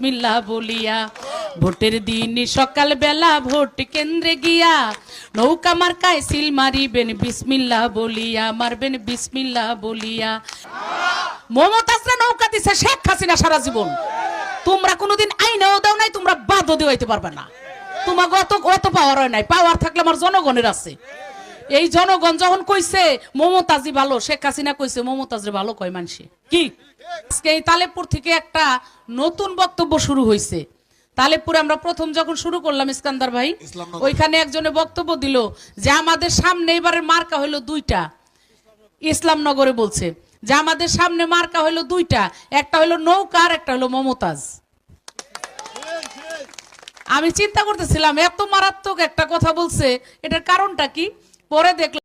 বিসমিল্লাহ বলিয়া, ভোটের দিন সকাল বেলা ভোট কেন্দ্রে গিয়া নৌকা মার্কায় সিল মারিবেন, বিসমিল্লাহ বলিয়া, মারবেন, বিসমিল্লাহ বলিয়া। মমতাজরা নৌকা দিছে, শেখ হাসিনা সারা জীবন। তোমরা কোনোদিন আইনেও দাও নাই, তোমরা বাদও দিতে পারবে না। তোমাকে অত অত পাওয়ার হয় নাই। পাওয়ার থাকলে আমার জনগণের আছে। এই জনগণ যখন কইছে মমতাজি ভালো শেখ হাসিনা কইছে মমতাজরে ভালো কয় মানসে কি? আজকে এই তালেপুর থেকে একটা নতুন বক্তব্য শুরু হয়েছে তালেপুরে আমরা প্রথম যখন শুরু করলাম ইস্কান্দার ভাই ওইখানে একজনে বক্তব্য দিল যে আমাদের সামনে এবারে মার্কা হইল দুইটা ইসলামনগরে বলছে যে আমাদের সামনে মার্কা হইল দুইটা একটা হইল নৌকা আর একটা হইল মমতাজ আমি চিন্তা করতেছিলাম এত মারাত্মক একটা কথা বলছে এটার কারণটা কি? পরে দেখলাম